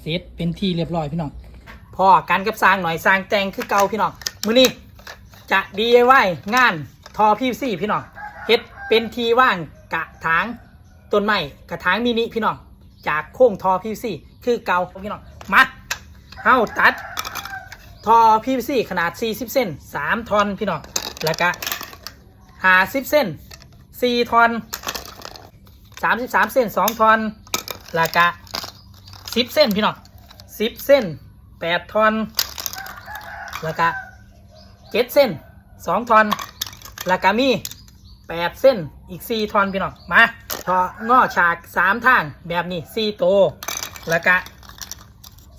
เสร็จเป็นที่เรียบร้อยพี่น้องพอกันกับสร้างหน่อยสร้างแจงคือเก่าพี่น้องมือนี้จะ DIY งานทอพีซี่พี่น้องเฮ็ดเป็นทีว่างกระถางต้นไม้กระถางมินิพี่น้องจากโค้งทอพีซี่คือเก่าพี่น้องมาเฮาตัดทอ PVC ขนาด 40 เส้น3ทอนพี่น้องแล้วก็50เส้น4ทอน33เส้น2ทอนแล้วก็ 10เส้นพี่น้อง10เส้น8ทอนแล้วก็7เส้น2ทอนแล้วก็มี8เส้นอีก4ทอนพี่น้องมาทองอฉาก3ทางแบบนี้4โตวแล้วก็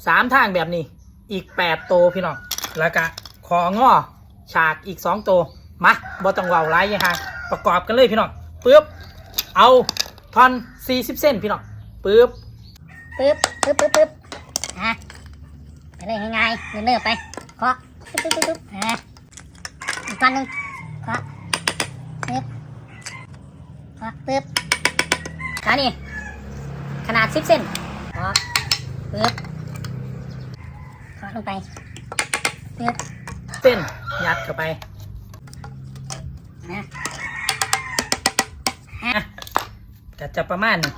สามทางแบบนี้อีกแปดตัวพี่น้องแล้วก็ของอฉากอีกสองตัวมาบอต้องเว่าไรยังไงประกอบกันเลยพี่น้องปึ๊บเอาทอนสี่สิบเส้นพี่น้องปึ๊บ ปึ๊บปึ๊บปึ๊บปึ๊บอะไปเลยง่ายๆเนิ่มๆไปเคาะปึ๊บปึ๊บปึ๊บปึ๊บอะอีกท่อนหนึ่งเคาะปึ๊บเคาะปึ๊บแล้วนี่ขนาดสิบเซนเคาะปึ๊บเคาะลงไปปึ๊บเส้นยัดเข้าไปนะอะก็จะประมาณนี้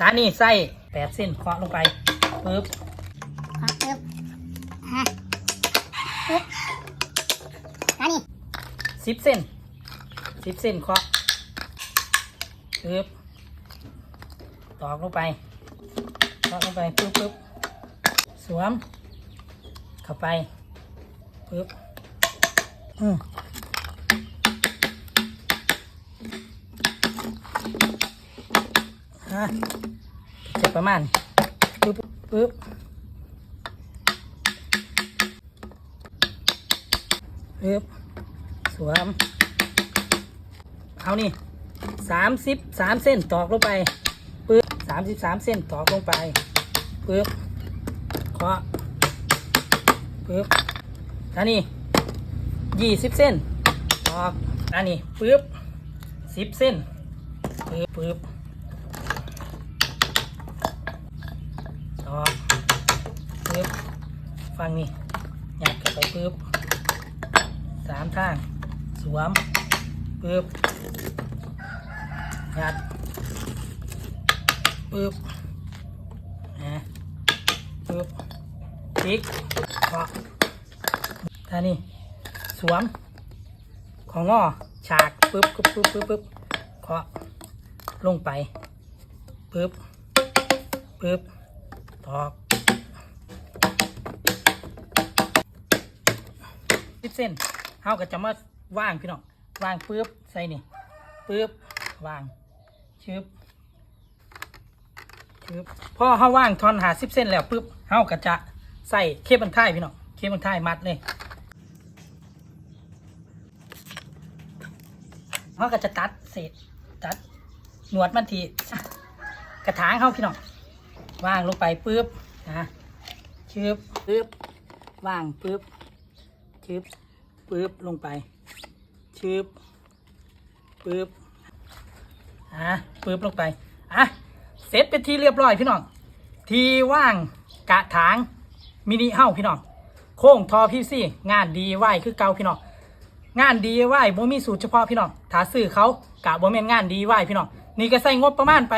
ฐานนี้ใส่แปดเส้นเคาะลงไปปึ๊บเคาะปึ๊บอะปึ๊บแล้วนี่สิบเส้นสิบเส้นเคาะปึ๊บตอกลงไปตอกลงไปปึ๊บปึ๊บสวม เข้าไปปึ๊บอืม ฮะจประมาณปึ๊บปึ๊บปึ๊บสวม เอานี่สามสิบสามเส้นตอกลงไปปึ๊บสามสิบสามเส้นตอกลงไปปึ๊บเคาะปึ๊บอันนี้ยี่สิบเส้นออกอันนี้ปึ๊บสิบเส้นปึ๊บปึ๊บ อกปึ๊บฟังนี่หยัดเข้าไปปึ๊บสามทาง สวมปึ๊บหยัดปึ๊บนะปึ๊บพลิกเคาท่านี่สวม ของงอฉากปึ๊บปึ๊บปึ๊บปึ๊บปึ๊บเคาะลงไปปึ๊บปึ๊บ ตอกสิบเส้นเฮาก็จะมาว่างพี่น้องว่างปึ๊บใส่นี่ปึ๊บวางชึบชึบพอเฮาว่างทอนหาสิบเส้นแล้วปึ๊บเฮาก็จะใส่เคปบันท้ายพี่น้องเคปบันท้ายมัดเลยเขาก็จะตัดเศษตัดหนวดมันทีกระถางเขาพี่น้อง วางลงไปปุ๊บนะชึบปุ๊บวางปุ๊บชึบปุ๊บลงไปชึบปุ๊บอะปุ๊บลงไปอะเสร็จเป็นที่เรียบร้อยพี่น้อง ทีว่างกระถางมินิเฮ้าพี่น้องโค้งทอพีซี่ งานดีไหวคือเก่าพี่น้องงานดีไหวบ่มีสูตรเฉพาะพี่น้องถ้าซื้อเขากะบ่แม่นงานดีไหวพี่น้องนี่ก็ใส่งบประมาณไป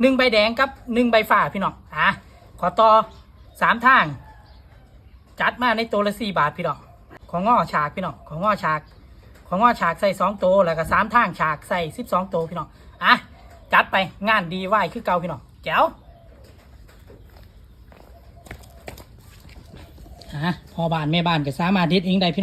หนึ่งใบแดงกับหนึ่งใบฝ่าพี่น้องอะขอต่อสามทาง จัดมาในตัวละสี่บาทพี่น้องของง้อฉากพี่น้องของง้อฉาก ของง้อฉากใส่สองตัวแล้วก็สามทางฉากใส่สิบสองตัวพี่น้องอะจัดไปงานดีไหวคือเก่าพี่น้องแจ๋วอะพอบ้านแม่บ้านก็สามารถเฮ็ดเองได้พี่น้อง